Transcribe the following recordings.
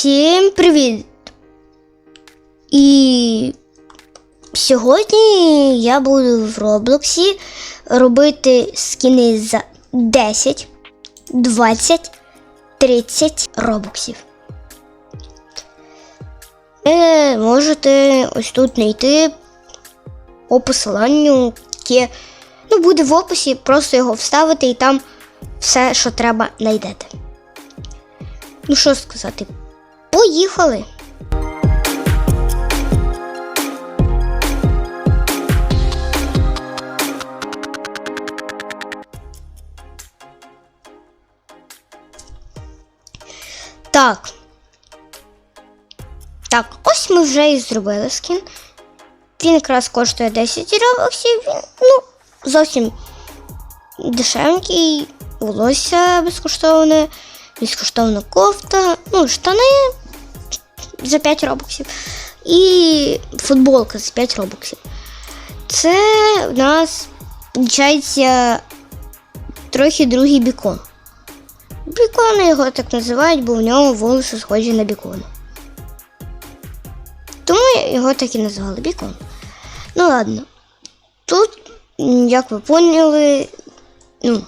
Всім привіт! І сьогодні я буду в Роблоксі робити скіни за 10, 20, 30 робоксів. Ви можете ось тут знайти по посиланню, яке ну, буде в описі, просто його вставити і там все, що треба, знайдете. Ну що сказати, поїхали. Так. Так, ось ми вже і зробили скін. Він якраз коштує 10 робоксів. Він, ну, зовсім дешевенький, волосся безкоштовне, безкоштовна кофта, ну, штани за 5 робоксів і футболка за 5 робоксів. Це в нас, виходить, трохи другий бікон. Бікон його так називають, бо в нього волоси схожі на бікон. Тому його так і назвали бікон. Ну ладно. Тут, як ви поняли, ну,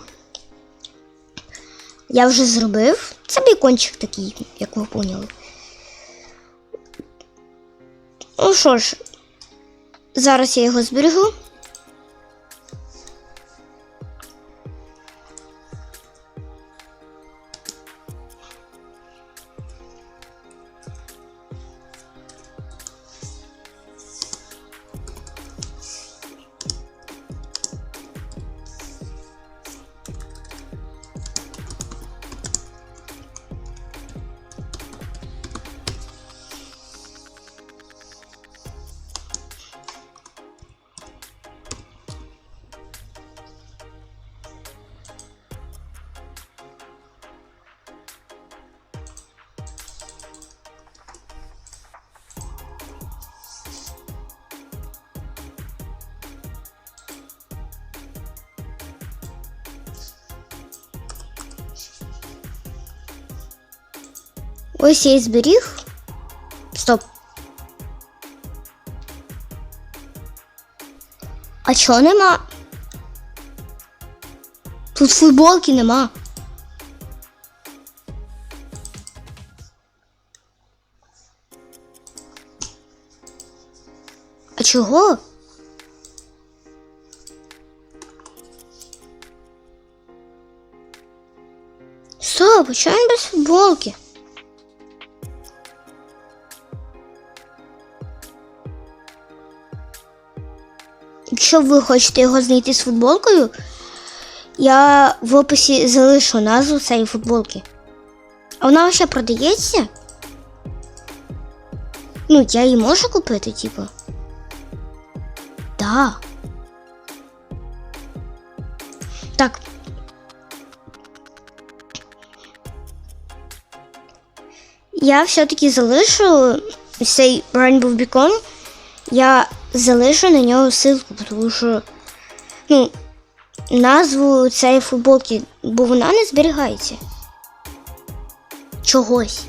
я вже зробив. Це бікончик такий, як ви поняли. Ну що ж, зараз я його зберегу. Ось я і зберіг. Стоп. А чого нема? Тут футболки нема. А чого? Стоп, а чого він без футболки? Якщо ви хочете його знайти з футболкою, я в описі залишу назву цієї футболки. А вона ще продається? Ну, я її можу купити, типу. Да. Так. Я все-таки залишу цей Rainbow Beacon. Я залишу на нього ссылку, тому що ну, назву цієї футболки, бо вона не зберігається. Чогось.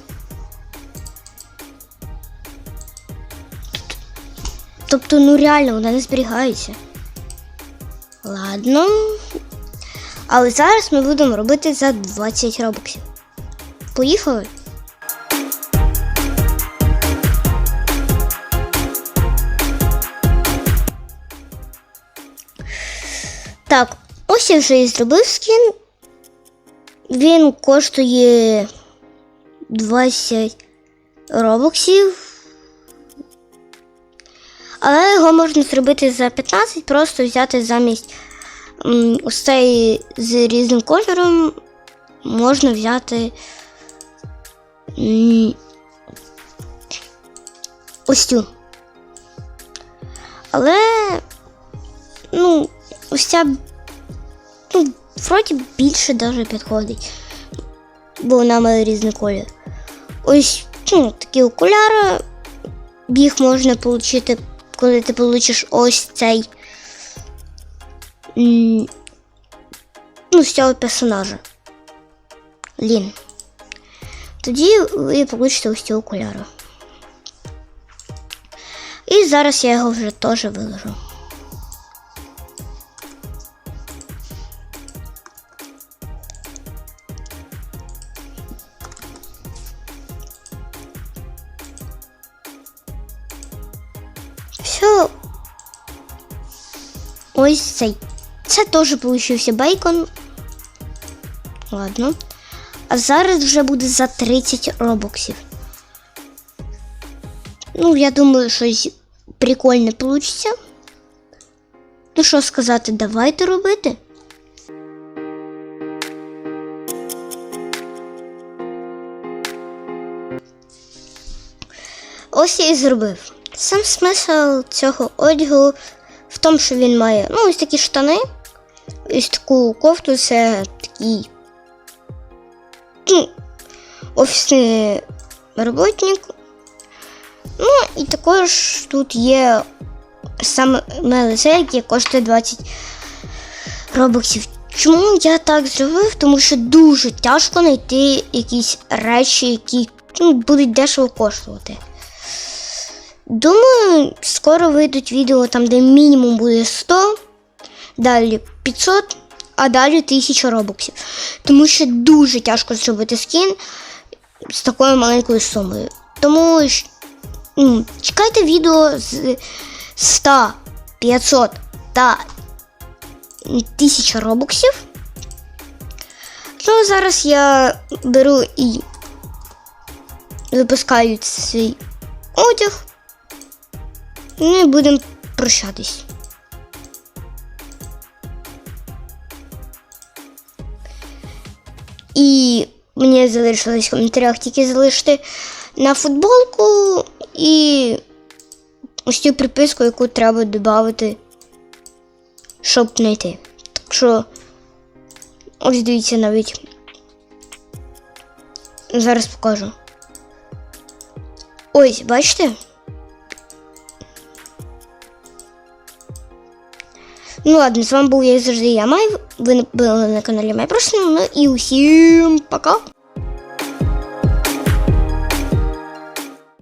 Тобто, ну реально, вона не зберігається. Ладно. Але зараз ми будемо робити за 20 робоксів. Поїхали? Так, ось я вже і зробив скін. Він коштує 20 робоксів. Але його можна зробити за 15, просто взяти замість ось цей з різним кольором. Можна взяти ось цю. Але, ну, ось ця ну, вроді більше даже підходить, бо вона має різний колір. Ось ну, такі окуляри, їх можна отримати, коли ти получиш ось цей ну, з цього персонажа. Лін. тоді ви получите ось ці окуляри. І зараз я його вже теж виложу. Все. Ось цей. Це теж получився бейкон. Ладно. А зараз вже буде за 30 робоксів. Ну, я думаю, щось прикольне получиться. Ну що сказати, давайте робити. Ось я і зробив. Сам смисл цього одягу в тому, що він має ну, ось такі штани, ось таку кофту, це такий ну, офісний роботник. Ну, і також тут є саме лице, яке коштує 20 робоксів. Чому я так зробив? Тому що дуже тяжко знайти якісь речі, які ну, будуть дешево коштувати. Думаю, скоро вийдуть відео там, де мінімум буде 100, далі 500, а далі 1000 робоксів. Тому що дуже тяжко зробити скін з такою маленькою сумою. Тому ну, чекайте відео з 100, 500 та 1000 робоксів. Ну, зараз я беру і випускаю свій одяг. Ну і будемо прощатись. І мені залишилось в коментарях тільки залишити на футболку і ось цю приписку, яку треба додати, щоб знайти. Так що, ось дивіться навіть. Зараз покажу. Ось, бачите? Ну ладно, з вами був я завжди я Май. Ви були на каналі Майпросну. Ну і усім пока!